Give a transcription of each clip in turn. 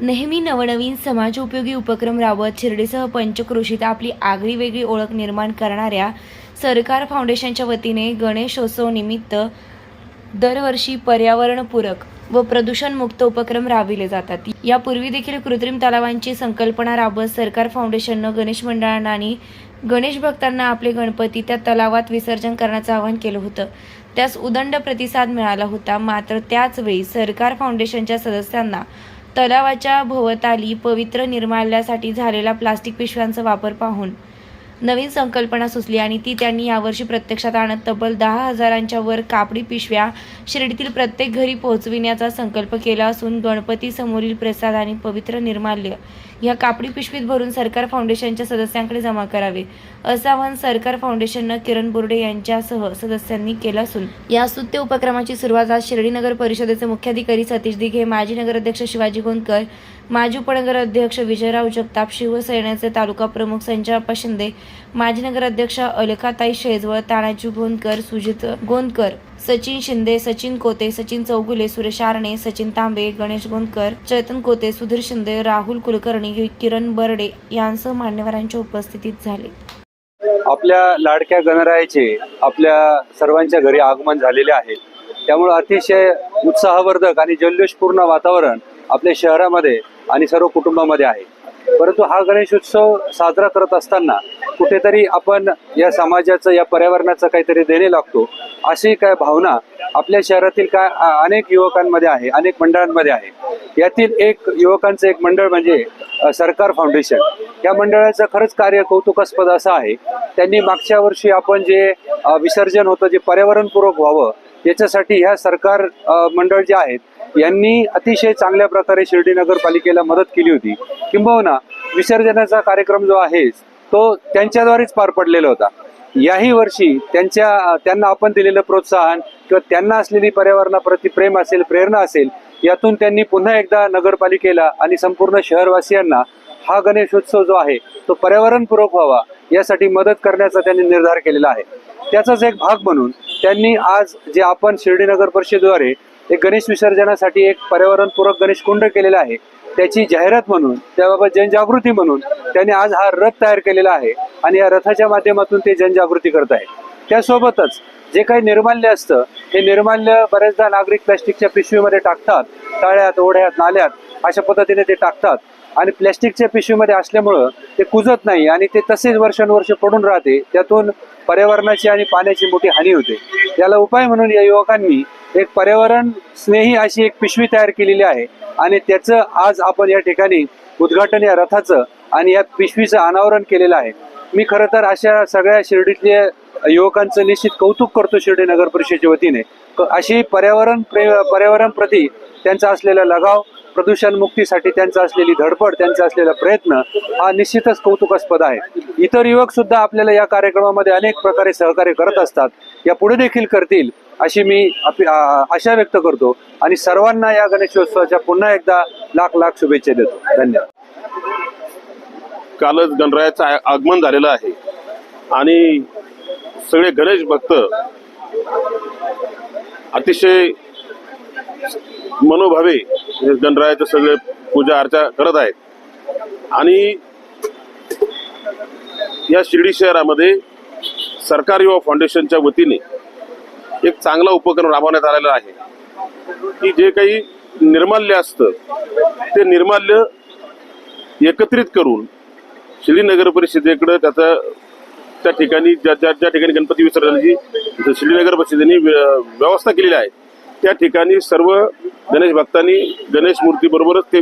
नेहमी नवनवीन समाजोपयोगी उपक्रम राबवत शिर्डीसह पंचक्रोशीत आपली आगळी वेगळी ओळख निर्माण करणाऱ्या सरकार फाउंडेशनच्या वतीने गणेशोत्सव निमित्त दरवर्षी पर्यावरणपूरक व प्रदूषणमुक्त उपक्रम राबविले जातात. यापूर्वी देखील कृत्रिम तलावांची संकल्पना राबवत सरकार फाउंडेशननं गणेश मंडळांना आणि गणेश भक्तांना आपले गणपती त्या तलावात विसर्जन करण्याचं आवाहन केलं होतं. त्यास उदंड प्रतिसाद मिळाला होता. मात्र त्याचवेळी सरकार फाउंडेशनच्या सदस्यांना तलावाच्या भोवताली पवित्र निर्माल्यासाठी झालेला प्लास्टिक पिशव्यांचा वापर पाहून नवीन संकल्पना सुचली आणि ती त्यांनी यावर्षी प्रत्यक्षात आणत तब्बल दहा हजारांच्या वर कापडी पिशव्या शिर्डीतील प्रत्येक घरी पोहोचविण्याचा संकल्प केला असून गणपती समोरील प्रसाद आणि पवित्र निर्माल्य ह्या कापडी पिशवीत भरून सरकार फाउंडेशनच्या सदस्यांकडे जमा करावे. असं आवाहन सरकार फाउंडेशननं किरण बोर्डे यांच्यासह सदस्यांनी केलं असून या स्तुत्य उपक्रमाची सुरुवात आज शिर्डी नगर परिषदेचे मुख्याधिकारी सतीश दिघे माजी नगराध्यक्ष शिवाजी गोंदकर माजी उपनगराध्यक्ष विजयराव जगताप शिवसेनेचे तालुका प्रमुख संजय शिंदे माजी नगराध्यक्ष अलकाताई शेजवळ तानाजी गोंदकर सुजित गोंदकर सचिन शिंदे सचिन कोते सचिन चौगुले सुरेश आरणे सचिन तांबे गणेश गोंदकर चेतन कोते सुधीर शिंदे राहुल कुलकर्णी किरण बर्डे यांसह मान्यवरांच्या उपस्थितीत झाले. आपल्या लाडक्या गणरायाचे आपल्या सर्वांच्या घरी आगमन झालेले आहे. त्यामुळे अतिशय उत्साहवर्धक आणि जल्लोषपूर्ण वातावरण आपल्या शहरामध्ये आणि सर्व कुटुंबामध्ये आहे. परंतु हा गणेश उत्सव साजरा करत असताना कुठेतरी आपण या समाजाचं या पर्यावरणाचं काहीतरी देणे लागतो. अशी काय भावना आपल्या शहरातील काय अनेक युवकांमध्ये आहे अनेक मंडळांमध्ये आहे. यातील एक युवकांचं एक मंडळ म्हणजे सरकार फाउंडेशन. या मंडळाचं खरंच कार्य कौतुकास्पद असं आहे. त्यांनी मागच्या वर्षी आपण जे विसर्जन होतं जे पर्यावरणपूरक व्हावं याच्यासाठी ह्या सरकार मंडळ जे आहेत यांनी अतिशय चांगल्या प्रकारे शिर्डी नगरपालिकेला मदत केली होती. किंबहुना विसर्जनाचा कार्यक्रम जो आहे तो त्यांच्याद्वारेच पार पडलेला होता. याही वर्षी त्यांच्या त्यांना आपण दिलेलं प्रोत्साहन किंवा त्यांना असलेली पर्यावरणाप्रती प्रेम असेल प्रेरणा असेल यातून त्यांनी पुन्हा एकदा नगरपालिकेला आणि संपूर्ण शहरवासियांना हा गणेशोत्सव जो आहे तो पर्यावरणपूरक व्हावा यासाठी मदत करण्याचा त्यांनी निर्धार केलेला आहे. त्याचाच एक भाग म्हणून त्यांनी आज जे आपण शिर्डी नगर परिषदेद्वारे एक गणेश विसर्जनासाठी एक पर्यावरणपूरक गणेश कुंड केलेला आहे. त्याची जाहिरात म्हणून त्याबाबत जनजागृती म्हणून त्यांनी आज हा रथ तयार केलेला आहे आणि या रथाच्या माध्यमातून ते जनजागृती करत आहे त्यासोबतच जे काही निर्माल्य असतं हे निर्माल्य बरेचदा नागरिक प्लॅस्टिकच्या पिशवीमध्ये टाकतात तळ्यात ओढ्यात नाल्यात अशा पद्धतीने ते टाकतात आणि प्लॅस्टिकच्या पिशवीमध्ये असल्यामुळं ते कुजत नाही आणि ते तसेच वर्षानुवर्ष पडून राहते. त्यातून पर्यावरणाची आणि पाण्याची मोठी हानी होते. याला उपाय म्हणून या युवकांनी एक पर्यावरण स्नेही अशी एक पिशवी तयार केलेली आहे. आणि त्याचं आज आपण या ठिकाणी उद्घाटन या रथाचं आणि या पिशवीचं अनावरण केलेलं आहे. मी खरं तर अशा सगळ्या शिर्डीतल्या युवकांचं निश्चित कौतुक करतो शिर्डी नगर परिषदेच्या वतीने. क- अशी पर्यावरण प्रे पर्यावरण प्रती त्यांचा असलेला लगाव प्रदूषण मुक्तीसाठी त्यांचा असलेली धडपड त्यांचा असलेला प्रयत्न हा निश्चितच कौतुकास्पद आहे. इतर युवक सुद्धा आपल्याला या कार्यक्रमामध्ये अनेक प्रकारे सहकार्य करत असतात. या पुढे देखील करतील अशी मी आशा व्यक्त करतो. आणि सर्वांना या गणेशोत्सवाच्या पुन्हा एकदा लाख लाख शुभेच्छा देतो. धन्यवाद. कालच गणरायाचं आगमन झालेलं आहे. आणि सगळे गणेश भक्त अतिशय मनोभावे गणरायाचं सगळे पूजा अर्चा करत आहेत. आणि या शिर्डी शहरामध्ये सरकार युवा फाउंडेशनच्या वतीने एक चांगला उपक्रम राबवण्यात आलेला आहे. की जे काही निर्माल्य असतं ते निर्माल्य एकत्रित करून शिर्डी नगर परिषदेकडं त्याचा त्या ठिकाणी ज्या ज्या ज्या ठिकाणी गणपती विसर्जनाची शिर्डी नगर परिषदेने व्य- व्यवस्था केलेली आहे त्या ठिकाणी सर्व गणेश भक्तांनी गणेश मूर्ती बरोबरच ते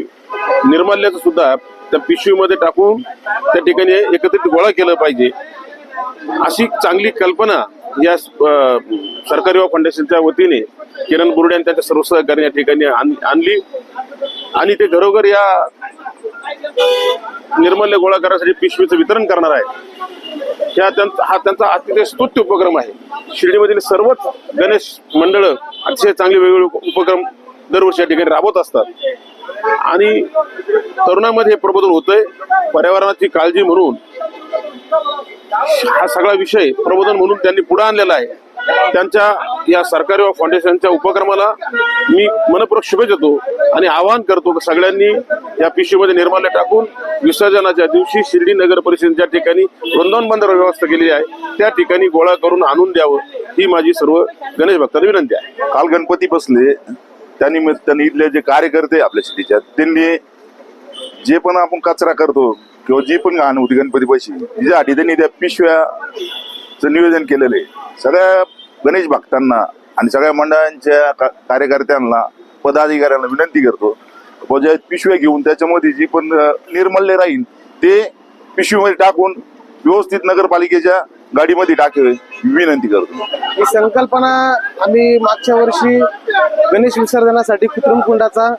निर्माल्याचं सुद्धा त्या पिशवीमध्ये टाकून त्या ठिकाणी एकत्रित गोळा केलं पाहिजे. अशी चांगली कल्पना या सरकारी फाउंडेशनच्या वतीने किरण बुर्डे आणि त्यांच्या सर्व सहकार्याने या ठिकाणी आण- आणली. आणि ते घरोघर या निर्मल्य गोळा करण्यासाठी पिशवीचं वितरण करणार आहे. ह्या त्यांचा हा त्यांचा अतिशय स्तुत्य उपक्रम आहे. शिर्डीमधील सर्वच गणेश मंडळं अतिशय चांगले वेगवेगळे उपक्रम दरवर्षी या ठिकाणी राबवत असतात. आणि तरुणामध्ये हे प्रबोधन होतंय. पर्यावरणाची काळजी म्हणून हा सगळा विषय प्रबोधन म्हणून त्यांनी पुढे आणलेला आहे. त्यांच्या या सरकारी व फाउंडेशनच्या उपक्रमाला मी मनपूर्वक शुभेच्छा देतो आणि आवाहन करतो की सगळ्यांनी या पिशवीमध्ये निर्माल्य टाकून विसर्जनाच्या दिवशी शिर्डी नगर परिषद ज्या ठिकाणी वृंदावन बंदर व्यवस्था केलेली आहे त्या ठिकाणी गोळा करून आणून द्यावं ही माझी सर्व गणेश भक्तांना विनंती आहे. काल गणपती बसले त्यानिमित्ताने इथले जे कार्यकर्ते आपल्या शेतीच्या त्यांनी जे पण आपण कचरा करतो किंवा जी पण घाण होती गणपती पैशी तिच्यासाठी त्यांनी त्या पिशव्याचं नियोजन केलेलं आहे. सगळ्या गणेश भक्तांना आणि सगळ्या मंडळांच्या का- कार्यकर्त्यांना पदाधिकाऱ्यांना विनंती करतो. बुवा ज्या पिशव्या घेऊन त्याच्यामध्ये जी पण निर्मल्य राहील ते पिशवीमध्ये टाकून व्यवस्थित नगरपालिकेच्या गाडीमध्ये टाकावे विनंती करतो. ही संकल्पना आम्ही मागच्या वर्षी गणेश विसर्जनासाठी कृत्रिम कुंडाचा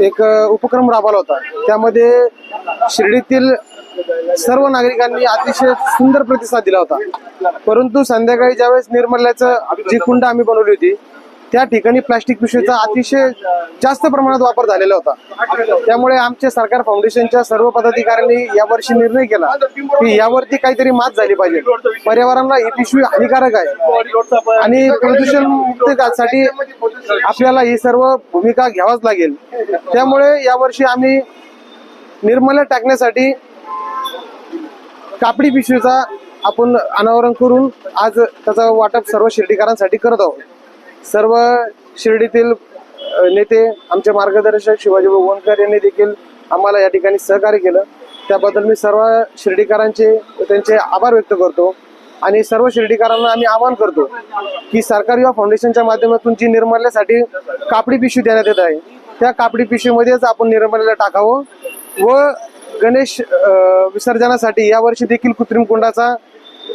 एक उपक्रम राबवला होता. त्यामध्ये शिर्डीतील सर्व नागरिकांनी अतिशय सुंदर प्रतिसाद दिला होता. परंतु संध्याकाळी ज्यावेळेस निर्मल्याचं जी कुंड आम्ही बनवली होती त्या ठिकाणी प्लास्टिक पिशवीचा अतिशय जास्त प्रमाणात वापर झालेला होता. त्यामुळे आमच्या सरकार फाउंडेशनच्या सर्व पदाधिकाऱ्यांनी यावर्षी निर्णय केला की यावरती काहीतरी मात झाली पाहिजे. पर्यावरणाला ही पिशवी हानिकारक आहे. आणि प्रदूषण मुक्तीसाठी आपल्याला ही सर्व भूमिका घ्यावाच लागेल. त्यामुळे यावर्षी आम्ही निर्मल्या टाकण्यासाठी कापडी पिशवीचा आपण अनावरण करून आज त्याचा वाटप सर्व शिर्डीकरांसाठी करत आहोत. सर्व शिर्डीतील नेते आमचे मार्गदर्शक शिवाजी भगवणकर यांनी देखील आम्हाला या ठिकाणी सहकार्य केलं. त्याबद्दल मी सर्व शिर्डीकरांचे त्यांचे आभार व्यक्त करतो आणि सर्व शिर्डीकरांना आम्ही आवाहन करतो की सरकार युवा फाउंडेशनच्या माध्यमातून जी निर्मल्यासाठी कापडी पिशवी देण्यात येत आहे त्या कापडी पिशवीमध्येच आपण निर्मल्याला टाकावं व गणेश विसर्जनासाठी यावर्षी देखील कृत्रिम कुंडाचा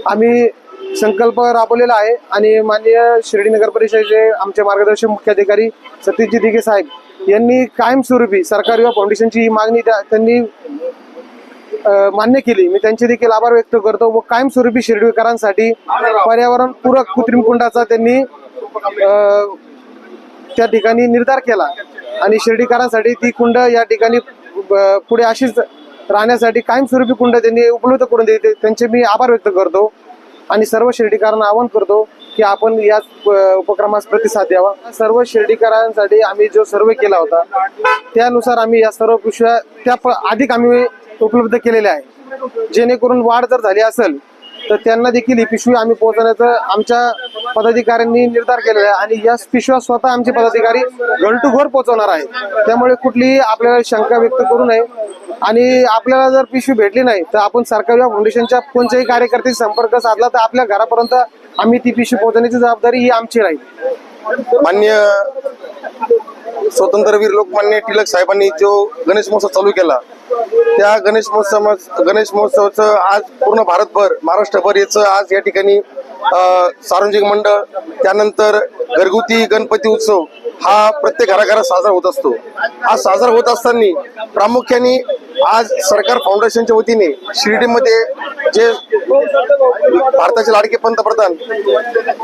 आम्ही संकल्प राबवलेला आहे. आणि माननीय शिर्डी नगर परिषदेचे आमचे मार्गदर्शक मुख्याधिकारी सतीशजी दिघे साहेब यांनी कायमस्वरूपी सरकार युवा फाउंडेशनची ही मागणी त्या- त्यांनी मान्य केली. मी त्यांचे देखील आभार व्यक्त करतो व कायमस्वरूपी शिर्डीकरांसाठी पर्यावरण पूरक कृत्रिम कुंडाचा त्यांनी त्या ठिकाणी निर्धार केला. आणि शिर्डीकरांसाठी ती कुंड या ठिकाणी पुढे अशीच राहण्यासाठी कायमस्वरूपी कुंड त्यांनी उपलब्ध करून देते त्यांचे मी आभार व्यक्त करतो आणि सर्व शिर्डीकरांना आवाहन करतो की आपण याच उपक्रमास प्रतिसाद द्यावा. सर्व शिर्डीकरांसाठी आम्ही जो सर्वे केला होता त्यानुसार आम्ही या सर्व पिशव्या त्या अधिक आम्ही उपलब्ध केलेल्या आहे जेणेकरून वाढ जर झाली असेल तर त्यांना देखील ही पिशवी आम्ही पोहोचवण्याचं आमच्या पदाधिकाऱ्यांनी निर्धार केलेला आहे. आणि या पिशव्या स्वतः आमचे पदाधिकारी घर टू घर पोहोचवणार आहे त्यामुळे कुठलीही आपल्याला शंका व्यक्त करू नये. आणि आपल्याला जर पिशवी भेटली नाही तर आपण सरकारी फाउंडेशनच्या कोणत्याही कार्यकर्त्याशी संपर्क साधला तर आपल्या घरापर्यंत आम्ही ती पिशवी पोहोचवण्याची जबाबदारी ही आमची राहील. मान्य स्वतंत्रवीर लोकमान्य टिळक साहेबांनी जो गणेश महोत्सव चालू केला त्या गणेश महोत्सव गणेश महोत्सवाचं आज पूर्ण भारतभर महाराष्ट्रभर याचं आज या ठिकाणी सार्वजनिक मंडळ त्यानंतर घरगुती गणपती उत्सव हा प्रत्येक घराघरात साजरा होत असतो. हा साजरा होत असताना प्रामुख्याने आज सरकार फाउंडेशनच्या वतीने शिर्डीमध्ये जे भारताचे लाडके पंतप्रधान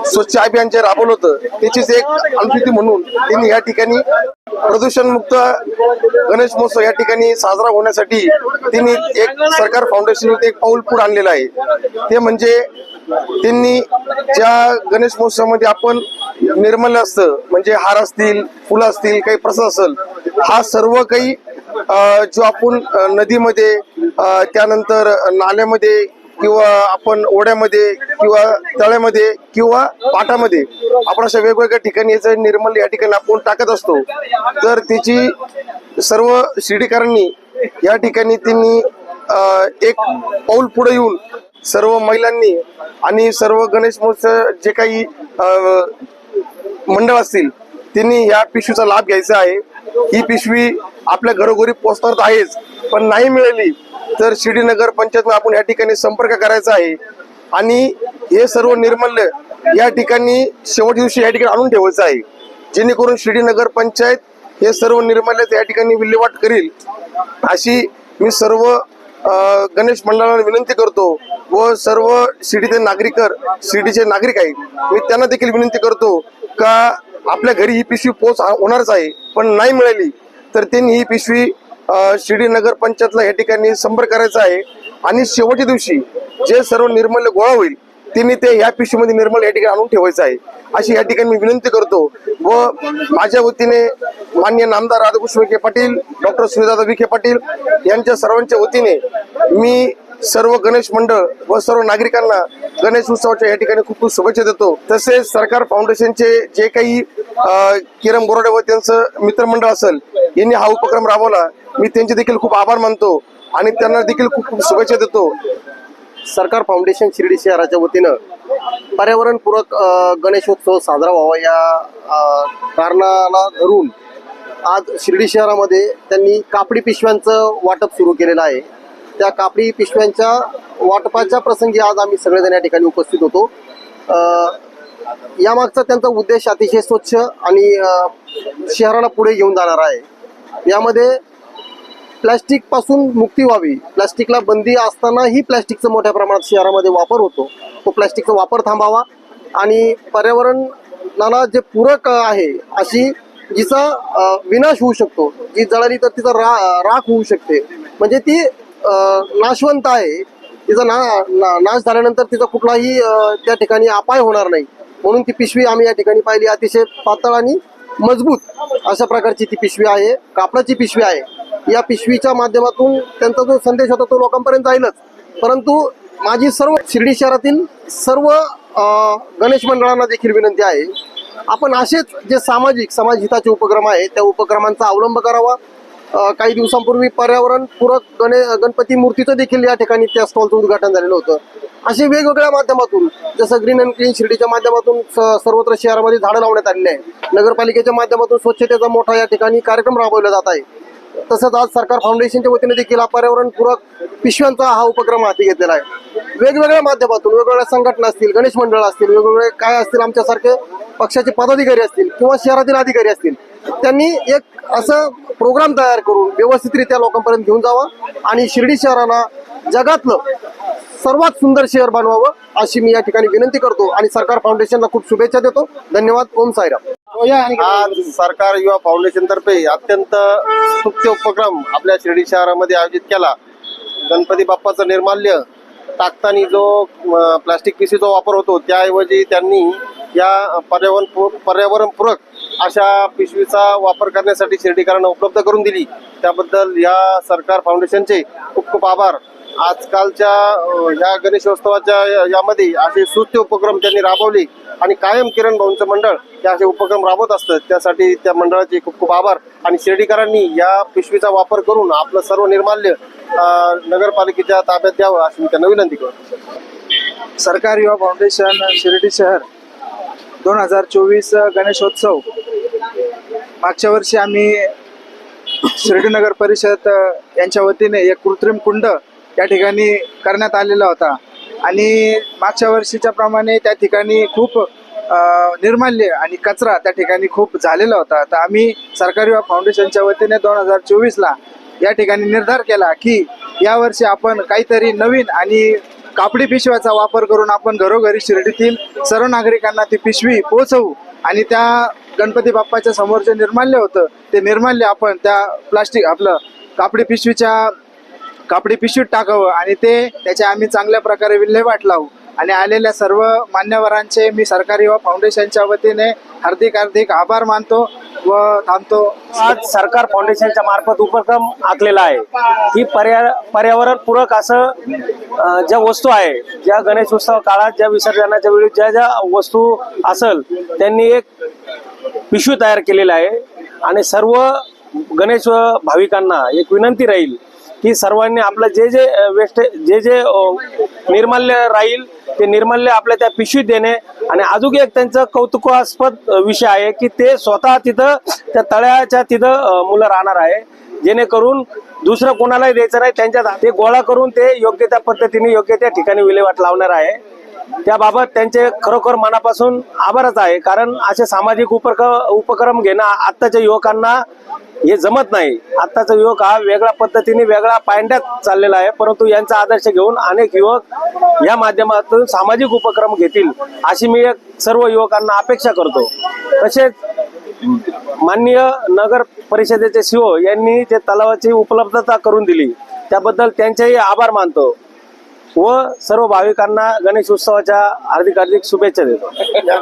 स्वच्छ अभियान जे राबवलं होतं त्याचीच एक अनुसूची म्हणून त्यांनी या ठिकाणी प्रदूषणमुक्त गणेश महोत्सव या ठिकाणी साजरा होण्यासाठी त्यांनी एक सरकार फाउंडेशन एक पाऊल पुढे आणलेलं आहे. ते म्हणजे त्यांनी ज्या गणेश महोत्सवामध्ये आपण निर्मल असतं म्हणजे हार असतील फुलं असतील काही प्रसाद असेल हा सर्व काही जो आपण नदीमध्ये त्यानंतर नाल्यामध्ये किंवा आपण ओढ्यामध्ये किंवा तळ्यामध्ये किंवा पाटामध्ये आपण अशा वेगवेगळ्या ठिकाणी याचं निर्मल या ठिकाणी आपण टाकत असतो. तर त्याची सर्व शिर्डीकरांनी या ठिकाणी त्यांनी एक पाऊल पुढे येऊन सर्व महिलांनी आणि सर्व गणेश महोत्सव जे काही मंडळ असतील त्यांनी या पिशूचा लाभ घ्यायचा आहे. ही पिशवी आपल्या घरोघरी पोहोचणार आहेच पण नाही मिळाली तर शिर्डी नगर पंचायत आपण या ठिकाणी संपर्क करायचा आहे. आणि हे सर्व निर्मल्य या ठिकाणी शेवट दिवशी या ठिकाणी आणून ठेवायचं आहे. जेणेकरून शिर्डी नगर पंचायत हे सर्व निर्मल्य या ठिकाणी विल्हेवाट करील. अशी मी सर्व गणेश मंडळाला विनंती करतो व सर्व शिर्डीचे नागरिक शिर्डीचे नागरिक आहेत मी त्यांना देखील विनंती करतो का आपल्या घरी ही पिशवी पोच होणारच आहे पण नाही मिळाली तर त्यांनी ही पिशवी शिर्डी नगर पंचायतला या ठिकाणी संपर्क करायचा आहे. आणि शेवटच्या दिवशी जे सर्व निर्मल्य गोळा होईल त्यांनी ते या पिशवीमध्ये निर्मल या ठिकाणी आणून ठेवायचं आहे. अशी या ठिकाणी मी विनंती करतो व माझ्या वतीने मान्य नामदार राधाकृष्ण विखे पाटील डॉक्टर सुनीदादा विखे पाटील यांच्या सर्वांच्या वतीने मी सर्व गणेश मंडळ व सर्व नागरिकांना गणेश उत्सवाच्या या ठिकाणी खूप खूप शुभेच्छा देतो. तसेच सरकार फाउंडेशनचे जे काही किरण बोराडे व त्यांचं मित्रमंडळ असेल यांनी हा उपक्रम राबवला. मी त्यांचे देखील खूप आभार मानतो आणि त्यांना देखील खूप खूप शुभेच्छा देतो. सरकार फाउंडेशन शिर्डी शहराच्या वतीनं पर्यावरणपूरक गणेशोत्सव साजरा व्हावा या कारणाला धरून आज शिर्डी शहरामध्ये त्यांनी कापडी पिशव्यांचं वाटप सुरू केलेलं आहे. त्या कापडी पिशव्यांच्या वाटपाच्या प्रसंगी आज आम्ही सगळेजण या ठिकाणी उपस्थित होतो. यामागचा त्यांचा उद्देश अतिशय स्वच्छ आणि शहराला पुढे घेऊन जाणार आहे. यामध्ये प्लॅस्टिकपासून मुक्ती व्हावी. प्लॅस्टिकला बंदी असतानाही प्लॅस्टिकचा मोठ्या प्रमाणात शहरामध्ये वापर होतो. तो प्लॅस्टिकचा वापर थांबावा आणि पर्यावरणाला जे पूरक आहे अशी जिचा विनाश होऊ शकतो. जी जळाली तर तिचा रा राख होऊ शकते. म्हणजे ती नाशवंत आहे. तिचा ना ना- नाश झाल्यानंतर तिचा कुठलाही त्या ठिकाणी अपाय होणार नाही. म्हणून ती पिशवी आम्ही या ठिकाणी पाहिली. अतिशय पातळ आणि मजबूत अशा प्रकारची ती पिशवी आहे. कापडाची पिशवी आहे. या पिशवीच्या माध्यमातून त्यांचा जो संदेश होता तो लोकांपर्यंत जाईलच. परंतु माझी सर्व शिर्डी शहरातील सर्व गणेश मंडळांना देखील विनंती आहे. आपण असेच जे सामाजिक समाज हिताचे उपक्रम आहेत त्या उपक्रमांचा अवलंब करावा. काही दिवसांपूर्वी पर्यावरणपूरक गणे गणपती मूर्तीचं देखील या ठिकाणी त्या स्टॉलचं उद्घाटन झालेलं होतं. असे वेगवेगळ्या माध्यमातून जसं ग्रीन अँड क्लीन शिर्डीच्या माध्यमातून स- सर्वत्र शहरामध्ये झाडं लावण्यात आलेली आहे. नगरपालिकेच्या माध्यमातून स्वच्छतेचा मोठा या ठिकाणी कार्यक्रम राबवला जात आहे. तसंच आज सरकार फाउंडेशनच्या वतीने देखील हा पर्यावरणपूरक पिशव्यांचा हा उपक्रम हाती घेतलेला आहे. वेगवेगळ्या माध्यमातून वेगवेगळ्या संघटना असतील गणेश मंडळ असतील वेगवेगळे काय असतील आमच्यासारखे पक्षाचे पदाधिकारी असतील किंवा शहरातील अधिकारी असतील त्यांनी एक असं प्रोग्राम तयार करून व्यवस्थितरित्या लोकांपर्यंत घेऊन जावा आणि शिर्डी शहराला जगातलं सर्वात सुंदर शहर बनवावं अशी मी या ठिकाणी विनंती करतो आणि सरकार फाउंडेशनला खूप शुभेच्छा देतो. धन्यवाद. ओम साईराम. आज सरकार युवा फाउंडेशन तर्फे अत्यंत स्तुत्य उपक्रम आपल्या शिर्डी शहरामध्ये आयोजित केला. गणपती बाप्पाचं निर्माल्य टाकताना जो प्लास्टिक पिशवीचा वापर होतो त्याऐवजी त्यांनी या पर्यावरण पर्यावरणपूरक अशा पिशवीचा वापर करण्यासाठी शिर्डीकरांना उपलब्ध करून दिली. त्याबद्दल या सरकार फाउंडेशनचे खूप खूप आभार. आजकालच्या या गणेशोत्सवाच्या या- यामध्ये असे सुत्य उपक्रम त्यांनी राबवले आणि कायम किरण भाऊंचं मंडळ हे असे उपक्रम राबवत असतं. त्यासाठी त्या मंडळाचे खूप खूप आभार. आणि शिर्डीकरांनी या पिशवीचा वापर करून आपलं सर्व निर्माल्य नगरपालिकेच्या ताब्यात द्यावं अशी मी त्यांना विनंती करतो. सरकार युवा फाउंडेशन शिर्डी शहर दोन हजार चोवीस गणेशोत्सव. मागच्या वर्षी आम्ही शिर्डी नगर परिषद यांच्या वतीने एक कृत्रिम कुंड या ठिकाणी करण्यात आलेला होता. आणि मागच्या वर्षीच्या प्रमाणे त्या ठिकाणी खूप निर्माल्य आणि कचरा त्या ठिकाणी खूप झालेला होता. तर आम्ही सरकारी युवा फाउंडेशनच्या वतीने दोन हजार चोवीसला या ठिकाणी निर्धार केला की यावर्षी आपण काहीतरी नवीन आणि कापडी पिशव्याचा वापर करून आपण घरोघरी शिर्डीतील सर्व नागरिकांना ती पिशवी पोहोचवू आणि त्या गणपती बाप्पाच्या समोर जे निर्माल्य होतं ते निर्माल्य आपण त्या प्लास्टिक आपलं कापडी पिशवीच्या कापडी पिशवीत टाकावं आणि ते त्याचे आम्ही चांगल्या प्रकारे विल्हेवाट लावू. आणि आलेल्या सर्व मान्यवरांचे मी सरकारी व फाउंडेशनच्या वतीने हार्दिक हार्दिक आभार मानतो व थांबतो. आज सरकार फाउंडेशनच्या मार्फत उपक्रम आखलेला आहे. ही पर्या पर्यावरणपूरक असं ज्या वस्तू आहे ज्या गणेश उत्सव काळात ज्या विसर्जनाच्या वेळी ज्या ज्या वस्तू असेल त्यांनी एक पिशवी तयार केलेला आहे. आणि सर्व गणेश भाविकांना एक विनंती राहील की सर्वांनी आपलं जे जे वेस्ट जे जे निर्मल्य निर्माल्य राहील ते निर्माल्य आपल्या त्या पिशवीत देणे. आणि अजून एक त्यांचं कौतुकास्पद विषय आहे की ते स्वतः तिथं त्या तळ्याच्या तिथं मुलं राहणार आहे. जेणेकरून दुसरं कोणालाही द्यायचं नाही. त्यांच्या ते गोळा करून ते योग्य त्या पद्धतीने योग्य त्या ठिकाणी विल्हेवाट लावणार आहे. त्याबाबत त्यांचे खरोखर मनापासून आभारच आहे. कारण असे सामाजिक उपक उपक्रम घेणं आत्ताच्या युवकांना हे जमत नाही. आत्ताचा युवक हा वेगळ्या पद्धतीने वेगळा पायंड्यात चाललेला आहे. परंतु यांचा आदर्श घेऊन अनेक युवक या माध्यमातून सामाजिक उपक्रम घेतील अशी मी एक सर्व युवकांना अपेक्षा करतो. तसेच माननीय नगर परिषदेचे सीओ यांनी जे तलावाची उपलब्धता करून दिली त्याबद्दल त्यांचेही आभार मानतो. व सर्व भाविकांना गणेश उत्सवाच्या हार्दिक हार्दिक शुभेच्छा देतो.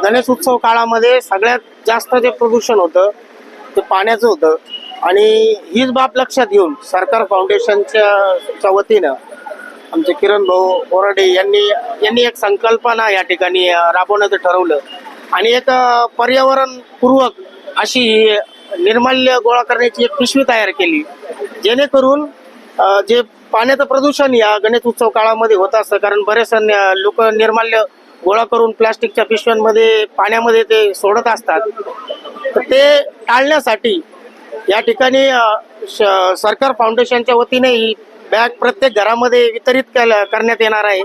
गणेश उत्सव काळामध्ये सगळ्यात जास्त जे प्रदूषण होतं ते पाण्याचं होतं. आणि हीच बाब लक्षात घेऊन सरकार फाउंडेशनच्या वतीनं आमचे किरण भाऊ बोराडे यांनी यांनी एक संकल्पना या ठिकाणी राबवण्याचं ठरवलं. आणि एक पर्यावरणपूर्वक अशी ही निर्माल्य गोळा करण्याची एक पिशवी तयार केली. जेणेकरून जे पाण्याचं प्रदूषण या गणेश उत्सव काळामध्ये होत असतं कारण बरेच लोक निर्माल्य गोळा करून प्लास्टिकच्या पिशव्यांमध्ये पाण्यामध्ये ते सोडत असतात. तर ते टाळण्यासाठी या ठिकाणी श- सरकार फाउंडेशनच्या वतीने ही बॅग प्रत्येक घरामध्ये वितरित केल्या- करण्यात येणार आहे.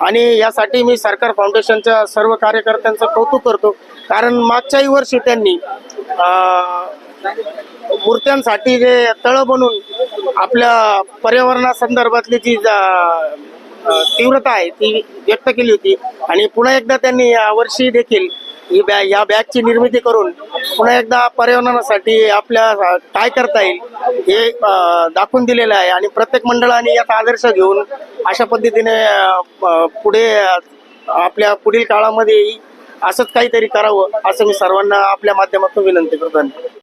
आणि यासाठी मी सरकार फाउंडेशनच्या सर्व कार्यकर्त्यांचं कौतुक करतो. कारण मागच्याही वर्षी त्यांनी मूर्त्यांसाठी जे तळं बनून आपल्या पर्यावरणासंदर्भातली जी तीव्रता आहे ती व्यक्त केली होती. आणि पुन्हा एकदा त्यांनी यावर्षी देखील ही बॅग या बॅगची निर्मिती करून पुन्हा एकदा पर्यावरणासाठी आपल्या काय करता येईल हे दाखवून दिलेलं आहे. आणि प्रत्येक मंडळाने याचा आदर्श घेऊन अशा पद्धतीने पुढे आपल्या पुढील काळामध्ये असंच काहीतरी करावं असं मी सर्वांना आपल्या माध्यमातून विनंती करतो.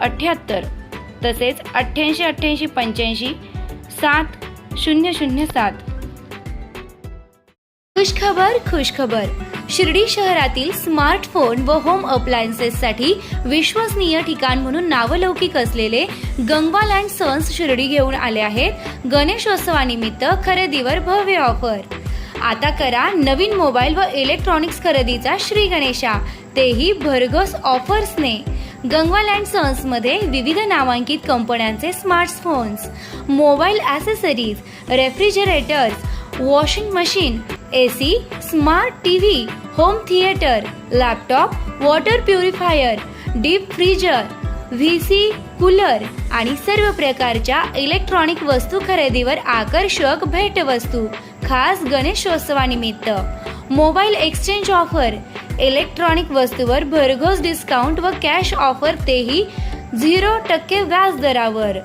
अठ्ठ्याहत्तर तसेच अठ्ठ्याऐंशी अठ्ठ्याऐंशी पंच्याऐंशी सात शून्य शून्य सात. खुशखबर खुशखबर. शिर्डी शहरातील स्मार्टफोन व होम अप्लायन्सेससाठी विश्वसनीय ठिकाण म्हणून नावलौकिक असलेले गंगवाल अँड सन्स शिर्डी घेऊन आले आहेत गणेशोत्सवानिमित्त खरेदीवर भव्य ऑफर. आता करा नवीन मोबाईल व इलेक्ट्रॉनिक्स खरेदीचा श्री गणेशा. तेही भरघोस ऑफर्सने. गंगवाल अँड सन्समध्ये विविध नामांकित कंपन्यांचे smartphones mobile accessories refrigerators washing machine A C smart T V home theatre laptop water purifier deep freezer V C cooler आणि सर्व प्रकारच्या इलेक्ट्रॉनिक वस्तू खरेदीवर आकर्षक भेटवस्तू खास गणेशोत्सवानिमित्त. मोबाईल एक्सचेंज ऑफर इलेक्ट्रॉनिक वस्तूवर भरघोस डिस्काउंट व कॅश ऑफर तेही झिरो टक्के व्याज दरावर.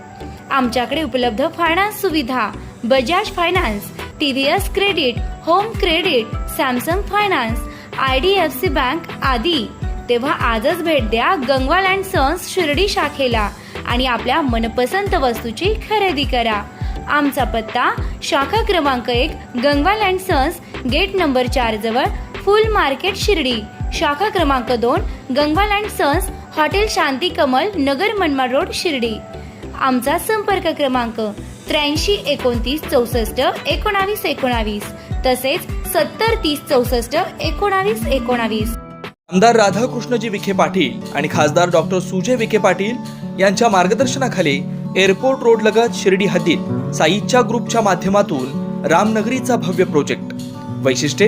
आमच्याकडे उपलब्ध फायनान्स सुविधा Bajaj finance T V S credit home credit Samsung finance I D F C bank आदी. तेव्हा आजच भेट द्या गंगवाल अँड सन्स शिर्डी शाखेला आणि आपल्या मनपसंत वस्तूची खरेदी करा. आमचा पत्ता शाखा क्रमांक एक Gangwal and sons gate number चार जवळ फुल मार्केट शिर्डी. शाखा क्रमांक दोन Gangwal and sons hotel Shanti Kamal Nagar Manmad road Shirdi. आमचा संपर्क क्रमांक त्र्याऐंशी एकोणतीस चौसष्ट एकोणावीस एकोणावीस तसेच सत्तर तीस चौसष्ट एकोणावीस एकोणावीस. आमदार राधाकृष्णजी विखे पाटील आणि खासदार डॉक्टर सुजय विखे पाटील यांच्या मार्गदर्शनाखाली एअरपोर्ट रोड लगत शिर्डी हद्दीत साईच्या ग्रुपच्या माध्यमातून रामनगरीचा भव्य प्रोजेक्ट. वैशिष्ट्ये